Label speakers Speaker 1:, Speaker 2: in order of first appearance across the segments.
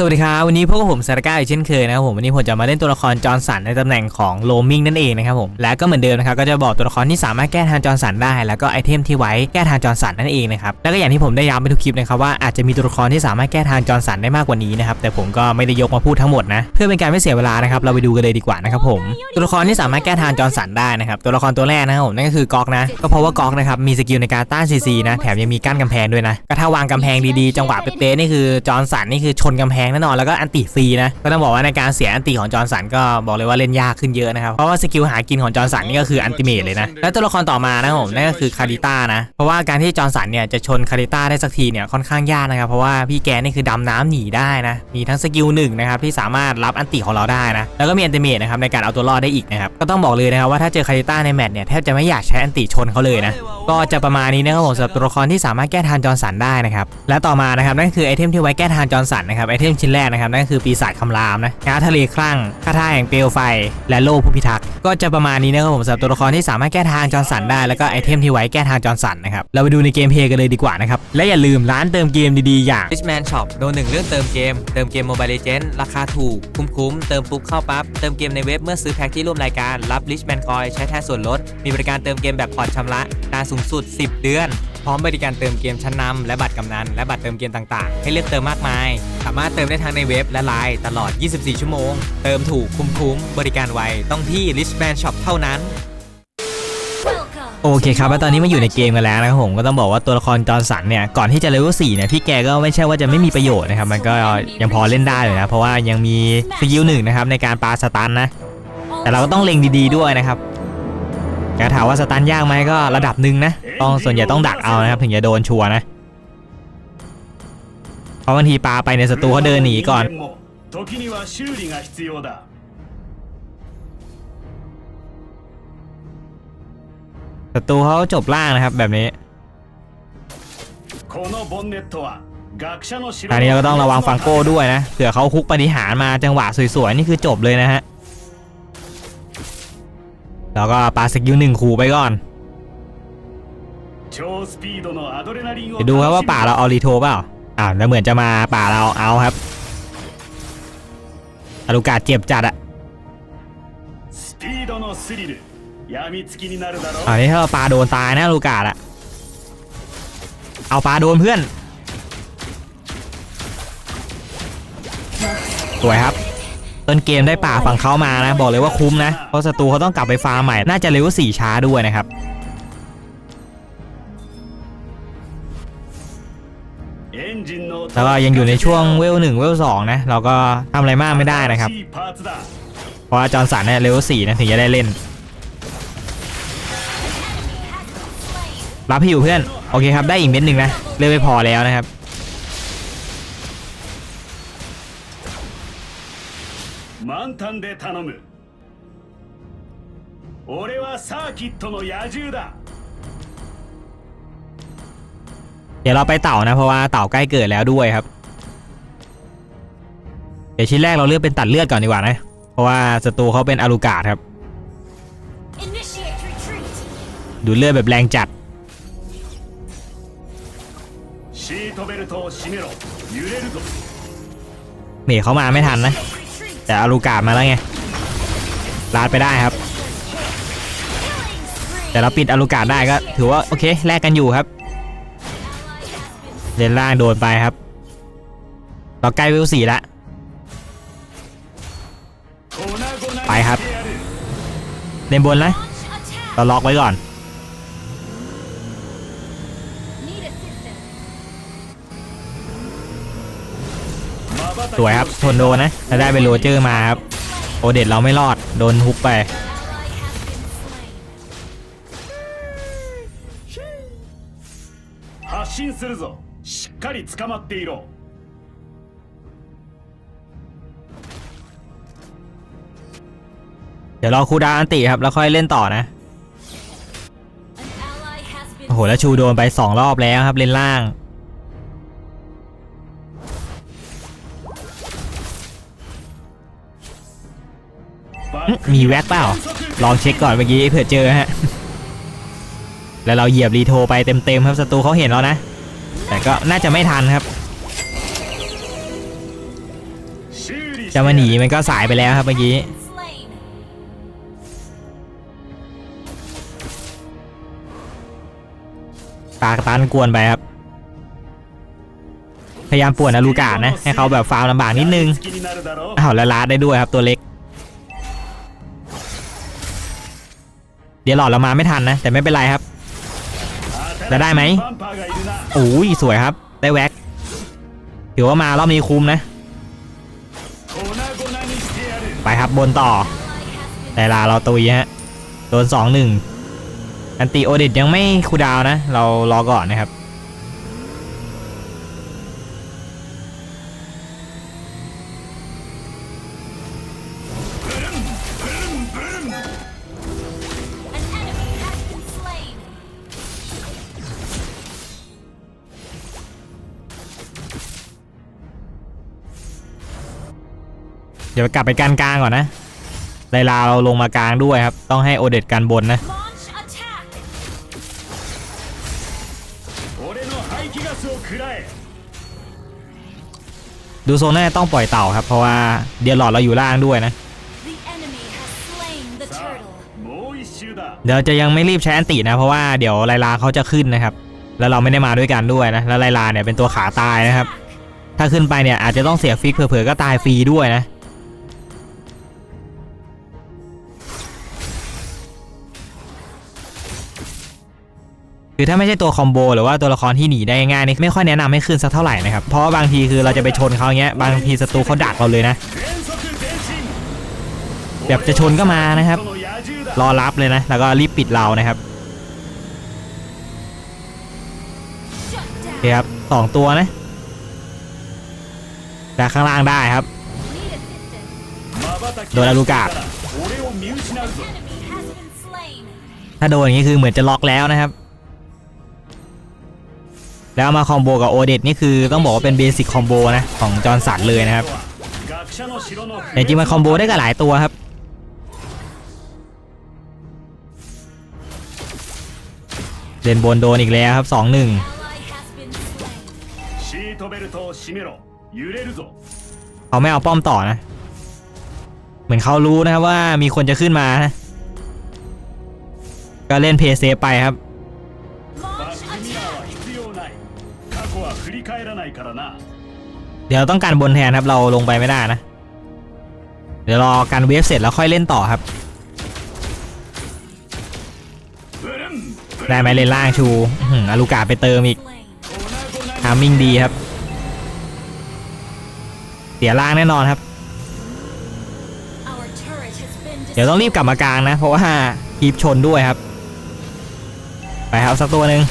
Speaker 1: สวัสดีครับวันนี้พวกผมซาราก้าอีกเช่นเคยนะครับผมวันนี้ผมจะมาเล่นตัวละครจอร์นสันในตำแหน่งของโลมิงนั่นเองนะครับผมและก็เหมือนเดิมนะครับก็จะบอกตัวละครที่สามารถแก้ทางจอร์นสันได้ แล้วก็ไอเทมที่ไว้แก้ทางจอร์นสันนั่นเองนะครับแล้วก็อย่างที่ผมได้ย้ำไปทุกคลิปนะครับว่าอาจจะมีตัวละครที่สามารถแก้ทางจอร์นสันได้มากกว่านี้นะครับแต่ผมก็ไม่ได้ยกมาพูดทั้งหมดนะเพื่อเป็นการไม่เสียเวลานะครับเราไปดูกันเลยดีกว่านะครับผมตัวละครที่สามารถแก้ทางจอร์นสันได้นะครับตัวละครตัวแรกนะครับผมนั่นก็คือกอกนะก็เพราะว่ากอกนะครับมีสกิลในการต้านซีซีนะแถมยังมีกั้นกำแพงด้วยนะก็ถ้าวางกำแพงดีๆจังหวะเป๊ะๆนี่คือจอร์สันนี่คือชนกำแพงแน่นอนแล้วก็อันติฟรีนะก็ต้องบอกว่าในการเสียอันติของจอร์นสันก็บอกเลยว่าเล่นยากขึ้นเยอะนะครับเพราะว่าสกิลหากินของจอร์นสันนี่ก็คืออันติเมทเลยนะแล้วตัวละครต่อมานะผมนั่นก็คือคาริต้านะเพราะว่าการที่จอร์นสันเนี่ยจะชนคาริต้าได้สักทีเนี่ยค่อนข้างยากนะครับเพราะว่าพี่แกนี่คือดำน้ำหนีได้นะมีทั้งสกิลหนึ่งนะครับที่สามารถรับอันติของเราได้นะแล้วก็มีอันติเมทนะครับในการเอาตัวรอดได้อีกนะครับก็ต้องบอกเลยนะครับว่าถ้าเจอคาริต้าในแมตช์เนี่ยแทบจะไม่อยากใช้อันติชนเขาเลยนะก็จะประมาณนี้นะครับผมสำหรับตัวละครที่สามารถแก้ทางจอร์นสันได้นะครับและต่อมานะครับนั่นคือไอเทมที่ไว้แก้ทางจอร์นสันนะครับไอเทมชิ้นแรกนะครับนั่นก็คือปีศาจคำรามนะงาทะเลคลั่งคาถาแห่งเปลวไฟ และโล่ผู้พิทักษ์ก็จะประมาณนี้นะครับผมสำหรับตัวละครที่สามารถแก้ทางจอร์นสันได้แล้วก็ไอเทมที่ไว้แก้ทางจอร์นสันนะครับเราไปดูในเกมเพลย์กันเลยดีกว่านะครับและอย่าลืมร้านเติมเกมดีๆอย่าง Richman Shop โดนหนึ่งเรื่องเติมเกม เติมเกม Mobile Legends ราคาถูกคุ้มๆเติมปุ๊บเข้าปั๊บเติมเกมในเว็บเมื่อซื้อแพ็คที่ร่วมรายการรับ Richman Coin ใช้แทนส่วนลดมีบริการเติมเกมแบบผ่อนชำระนานสูงสุด 10 เดือน ร้อมบริการเติมเกมชั้นนำและบัตรกำนันและบัตรเติมเกมต่างๆ ให้เลือกเติมมากมาย สามารถเติมได้ทั้งในเว็บและไลน์ตลอด 24 ชั่วโมง เติมถูกคุ้มๆบริการไวต้องที่ Richman Shop เท่านั้นโอเคครับแล้วตอนนี้มาอยู่ในเกมกันแล้วนะครับผมก็ต้องบอกว่าตัวละครจอร์นสันเนี่ยก่อนที่จะเลเวล4เนี่ยพี่แกก็ไม่ใช่ว่าจะไม่มีประโยชน์นะครับมันก็ยังพอเล่นได้เลยนะเพราะว่ายังมีสกิลหนึ่งนะครับในการปาสตันนะแต่เราก็ต้องเล็งดีๆด้วยนะครับ อยากถามว่าสตันยากไหมก็ระดับหนึ่งนะต้องส่วนใหญ่ต้องดักเอานะครับถึงจะโดนชัวนะเพราะบางทีปลาไปในศัตรูเขาเดินหนีก่อนศัตรูเขาจบล่างนะครับแบบนี้อันนี้เราก็ต้องระวังฟังโก้ด้วยนะเผื่อเขาคุกปฏิหารมาจังหวะสวยๆนี่คือจบเลยนะฮะ แล้วก็ปาสกิลหนึ่งขู่ไปก่อนเดี๋ยวดูครับว่าป่าเราเอารีโทเปล่าอ้าวแล้วเหมือนจะมาป่าเราเอาครับอารุกาเจ็บจัดอะอันนี้ถ้าปลาโดนตายนะลูรุกาอะเอาปลาโดนเพื่อนสวยครับ ต้นเกมได้ป่าฝั่งเขามานะ บอกเลยว่าคุ้มนะ เพราะศัตรูเขาต้องกลับไปฟาร์มใหม่ น่าจะเลเวลสี่ช้าด้วยนะครับแล้วก็ยังอยู่ในช่วงเวลหนึ่งเวลสองนะ เราก็ทำอะไรมากไม่ได้นะครับ เพราะจอร์สันเนี่ยเลเวลสี่นะถึงจะได้เล่น รับพี่อยู่เพื่อน โอเคครับได้อีกเม็ดหนึ่งนะ เล่นไม่พอแล้วนะครับ
Speaker 2: 満タンで頼む俺はサーキットの野獣だ
Speaker 1: เดี๋ยวเราไปเต่านะ เพราะว่าเต่าใกล้เกิดแล้วด้วยครับ เดี๋ยวชิ้นแรกเราเลือกเป็นตัดเลือดก่อนดีกว่านะ เพราะว่าศัตรูเขาเป็นอารูกาดครับ
Speaker 3: Initiate retreat.
Speaker 1: ดูเลือดแบบแรงจัด
Speaker 2: シートベルトを締めろ揺れるぞ
Speaker 1: เมฆเขามาไม่ทันนะ
Speaker 3: Retreat.
Speaker 1: แต่อาลูกามาแล้วไงลาดไปได้ครับ แต่เราปิดอาลูกาได้ก็ ถือว่าโอเคแลกกันอยู่ครับเลนล่างโดนไปครับ เราใกล้วิวสี่ละไป
Speaker 2: ครับ
Speaker 1: เลนบนเล
Speaker 3: ย
Speaker 1: เราล็อกไว้ก่อน สวยครับทนโดนนะแล้วได้เป็นโรเจอร์มาครับ โอเด็ดเราไม่รอด โดนฮุกไป
Speaker 3: Ally has been slain.
Speaker 2: 発進するぞしっかり捕まっていろ
Speaker 1: เดี๋ยวรอคูลดาวน์อันติครับ แล้วค่อยเล่นต่อนะ
Speaker 3: An ally has been
Speaker 1: โอ้โห แล้วชูโดนไป 2 รอบแล้วครับ เลนล่าง มีแว็กเปล่า ลองเช็คก่อนเมื่อกี้เผื่อเจอฮะ แล้วเราเหยียบรีโทไปเต็มๆครับศัตรูเขาเห็นแล้วนะ แต่ก็น่าจะไม่ทันครับจะมาหนีมันก็สายไปแล้วครับเมื่อกี้ปากตันกวนไปครับ พยายามป่วนอลูกาดนะ ให้เขาแบบฟาวลำบากนิดนึงอ้าวแล้วลาดได้ด้วยครับตัวเล็ก ดี๋ยวหลอดเรามาไม่ทันนะ แต่ไม่เป็นไรครับจะได้ไหมโอ้ยสวยครับ ได้แว็กถือว่ามารอบนี้คุ้มนะ ไปครับบนต่อ แต่ลาเราตุยฮะโดนสองหนึ่งอันติโอเดตยังไม่คูดาวนะ เรารอก่อนนะครับ ดี๋ยวกลับไปการกลางก่อนนะไลลาเราลงมากลางด้วยครับ ต้องให้โอเดตการบนนะดูโซน่าต้องปล่อยเต่าครับ เพราะว่าเดียร์หลอดเราอยู่ล่างด้วยนะ เดี๋ยวจะยังไม่รีบใช้อันตินะ เพราะว่าเดี๋ยวไลลาเขาจะขึ้นนะครับ แล้วเราไม่ได้มาด้วยกันด้วยนะ แล้วไลลาเนี่ยเป็นตัวขาตายนะครับ ถ้าขึ้นไปเนี่ยอาจจะต้องเสียฟิกเผื่อก็ตายฟรีด้วยนะ คือถ้าไม่ใช่ตัวคอมโบหรือว่าตัวละครที่หนีได้ง่ายนี่ไม่ค่อยแนะนำให้ขึ้นสักเท่าไหร่นะครับ เพราะบางทีคือเราจะไปชนเขาเงี้ย บางทีศัตรูเขาดักเราเลยนะ แบบจะชนก็มานะครับ รอรับเลยนะ แล้วก็รีบปิดเรานะครับโอเครับสองตัวนะแต่ข้างล่างได้ครับ โดน
Speaker 2: อา
Speaker 3: รูกาบ
Speaker 1: ถ้าโดนอย่างนี้คือเหมือนจะล็อกแล้วนะครับ แล้วมาคอมโบกับโอเดตนี่คือต้องบอกว่าเป็นเบสิกคอมโบนะของจอร์นสันเลยนะครับแต่จริงมันคอมโบได้กับหลายตัวครับเด่นบนโดนอีกแล้วครับสองหนึ่งเขาไม่เอาป้อมต่อนะ เหมือนเขารู้นะครับว่ามีคนจะขึ้นมานะก็เล่นเพย์เซไปครับ
Speaker 2: ないからな
Speaker 1: เดี๋ยวต้องการบนแทนครับ เราลงไปไม่ได้นะ เดี๋ยวรอการเวฟเสร็จแล้วค่อยเล่นต่อครับ
Speaker 2: ブルンブルン
Speaker 1: ได้ไหมเลนล่างชูอื้อหืออาลูกาไปเติมอีก
Speaker 3: Slain.
Speaker 2: 粉々に
Speaker 1: ทามมิ่งดีครับ เสียล่างแน่นอนครับ
Speaker 3: Our turret has been
Speaker 1: เดี๋ยวต้องรีบกลับมากลางนะ เพราะว่าคีบชนด้วยครับ ไปครับสักตัวหนึ่ง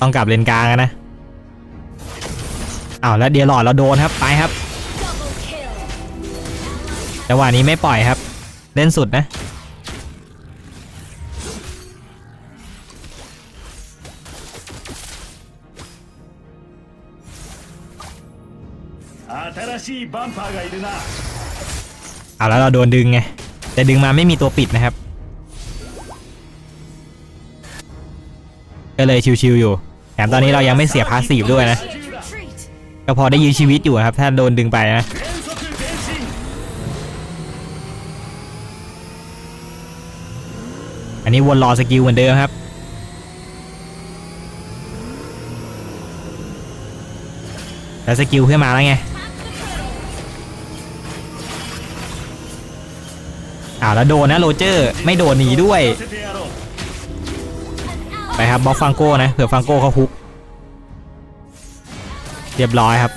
Speaker 1: ต้องกลับเลนกลางนะอ้าวแล้วเดียร์หลอดเราโดนครับไปครับจังหวะนี้ไม่ปล่อยครับ เล่นสุดนะเอาแล้วเราโดนดึงไง แต่ดึงมาไม่มีตัวปิดนะครับ ก็เลยชิวๆอยู่ มตอนนี้เรายังไม่เสียพาสีฟด้วยนะ ก็พอได้ยืนชีวิตอยู่ครับ ถ้าโดนดึงไปนะอันนี้วนรอสกิลเหมือนเดิมครับแล้วสกิลขึ้นมาแล้วไงอ้าวแล้วโดนนะโรเจอร์ไม่โดนหนีด้วย ไปครับบล็อกฟังโก้นะเผื่อฟังโก้เขาฮุก เรียบร้อยครับ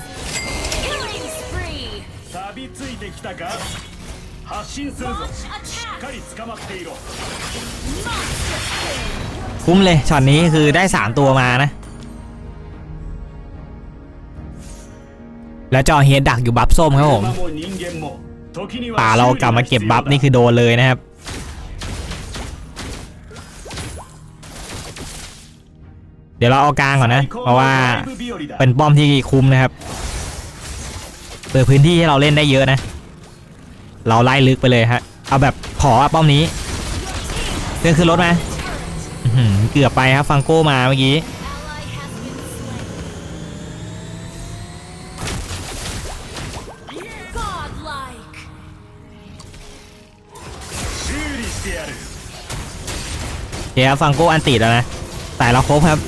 Speaker 1: คุ้มเลยช็อตนี้คือได้ 3 ตัวมานะ แล้วจอเฮดดักอยู่บัฟส้มครับผมป่าเรากลับมาเก็บบัฟนี่คือโดนเลยนะครับ เดี๋ยวเราเอากลางก่อนนะ เพราะว่าเป็นป้อมที่คุ้มนะครับ เปิดพื้นที่ให้เราเล่นได้เยอะนะ เราไล่ลึกไปเลยฮะ เอาแบบขอป้อมนี้เพื่อนขึ้นรถไหมเกือบไปครับฟังโก้มาเมื่อกี้เดี๋ยวฟังโก้อันติดแล้วนะแต่เราครบครับ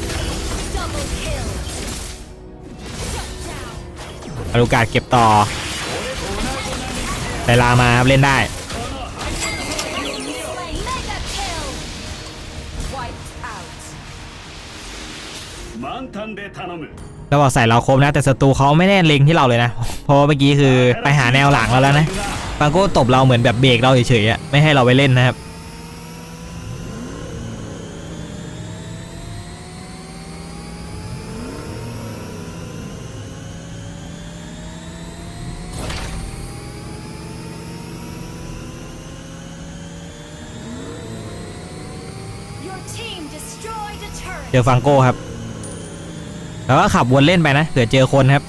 Speaker 1: อลูกาสเก็บต่อไดลามาเล่นได้ เราบอกใส่เราครบนะ แต่ศัตรูเขาไม่แน่เล็งที่เราเลยนะ เพราะเมื่อกี้คือไปหาแนวหลังเราแล้วนะฟังโก้ตบเราเหมือนแบบเบรกเราเฉยๆไม่ให้เราไปเล่นนะครับ เจ
Speaker 3: turret.
Speaker 1: อฟังโก้ครับแล้วก็ขับวนเล่นไปนะเผื่อเจอคนครับ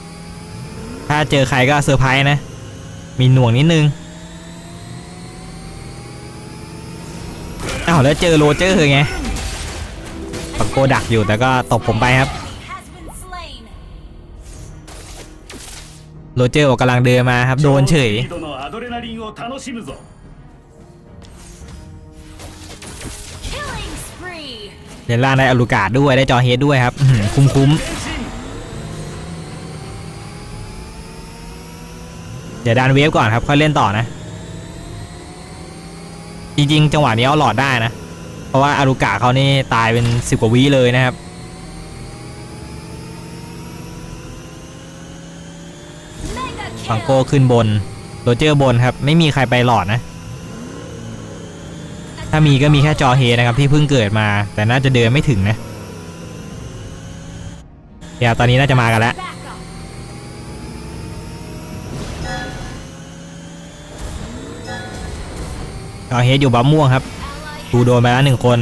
Speaker 1: ถ้าเจอใครก็เซอร์ไพรส์นะ มีหน่วงนิดนึงอ้าวแล้วเจอโรเจอร์ไงฟังโก้ดักอยู่แต่ก็ตบผมไปครับ
Speaker 3: Has been slain.
Speaker 1: โรเจอร์บอกกำลังเดินมาครับโดนเฉย เดนล่างได้อลูกาดด้วยได้จอเฮดด้วยครับคุ้มคุ้มเดี๋ยวดันเวฟก่อนครับ ค่อยเล่นต่อนะ จริงๆ จังหวะนี้เอาหลอดได้นะ เพราะว่าอารุกะเขานี่ตายเป็นสิบกว่าวิเลยนะครับฟังโก้ขึ้นบนโรเจอร์บนครับ ไม่มีใครไปหลอดนะ ถ้ามีก็มีแค่จอเฮนะครับที่เพิ่งเกิดมา แต่น่าจะเดินไม่ถึงนะเดี๋ยวตอนนี้น่าจะมากันแล้วจอเฮดอยู่บัมม่วงครับดูโดนไปแล้วหนึ่งคน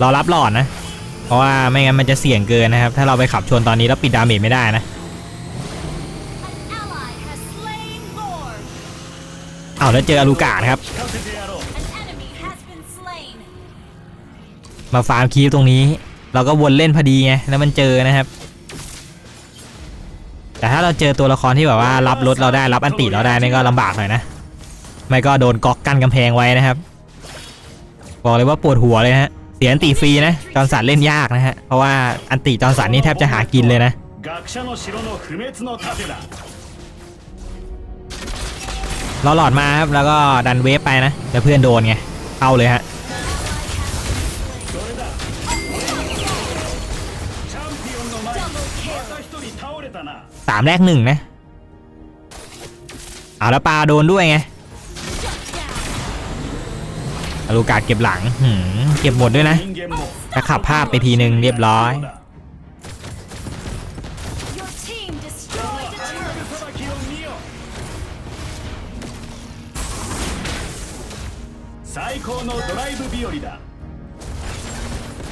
Speaker 1: รอรับหลอดนะ เพราะว่าไม่งั้นมันจะเสี่ยงเกินนะครับ ถ้าเราไปขับชนตอนนี้แล้วปิดดาเมจไม่ได้นะ แล้วเจออาลูกานะครับ มาฟาร์มคีฟตรงนี้ เราก็วนเล่นพอดีไงแล้วมันเจอนะครับ แต่ถ้าเราเจอตัวละครที่แบบว่ารับรถเราได้รับอันติเราได้นี่ก็ลำบากหน่อยนะ ไม่ก็โดนก๊อกกั้นกำแพงไว้นะครับ บอกเลยว่าปวดหัวเลยฮะเสียอันติฟรีนะจอนสันเล่นยากนะฮะเพราะว่าอันติจอนสันนี่แทบจะหากินเลยนะ เราหลอดมาครับแล้วก็ดันเวฟไปนะแต่เพื่อนโดนไงเอาเลยฮะสามแรกหนึ่งนะเอาแล้วปลาโดนด้วยไงอลูกาดเก็บหลังเก็บหมดด้วยนะถ้าขับภาพไปทีนึงเรียบร้อย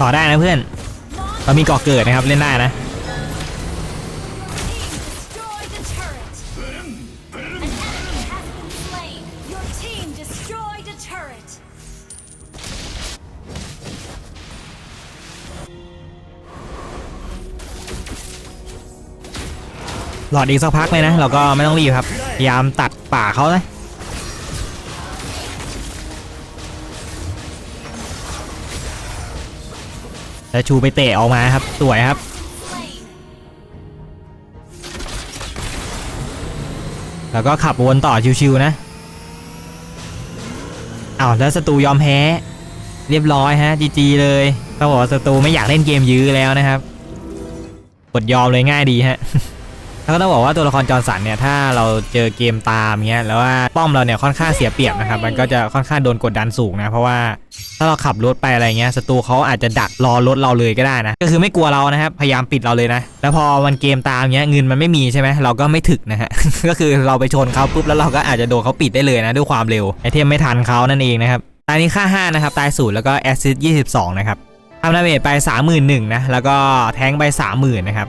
Speaker 1: ต่อได้นะเพื่อนเรามีก่อเกิดนะครับเล่นได้นะหลอดอีกสักพักเลยนะ เราก็ไม่ต้องรีบครับพยายามตัดป่าเขานะ แล้วชูไปเตะออกมาครับ สวยครับ แล้วก็ขับวนต่อชิวๆนะอ้าวแล้วศัตรูยอมแพ้เรียบร้อยฮะจีจีเลยต้องบอกว่าศัตรูไม่อยากเล่นเกมยื้อแล้วนะครับกดยอมเลยง่ายดีฮะ แล้วก็ต้องบอกว่าตัวละครจอร์สันเนี่ยถ้าเราเจอเกมตามเงี้ยแล้วว่าป้อมเราเนี่ยค่อนข้างเสียเปรียบนะครับมันก็จะค่อนข้างโดนกดดันสูงนะเพราะว่าถ้าเราขับรถไปอะไรเงี้ยศัตรูเขาอาจจะดักรอรถเราเลยก็ได้นะก็คือไม่กลัวเรานะครับพยายามปิดเราเลยนะ แล้วพอมันเกมตามเงี้ยเงินมันไม่มีใช่ไหมเราก็ไม่ถึกนะฮะก็คือเราไปชนเขาปุ๊บแล้วเราก็อาจจะโดนเขาปิดได้เลยนะด้วยความเร็วไอเทมไม่ทันเขานั่นเองนะครับตายนี้ค่า 5 นะครับ ตายศูนย์แล้วก็แอสซิส22 นะครับทำดาเมจไป 31,000นะแล้วก็แทงไป 30,000นะครับ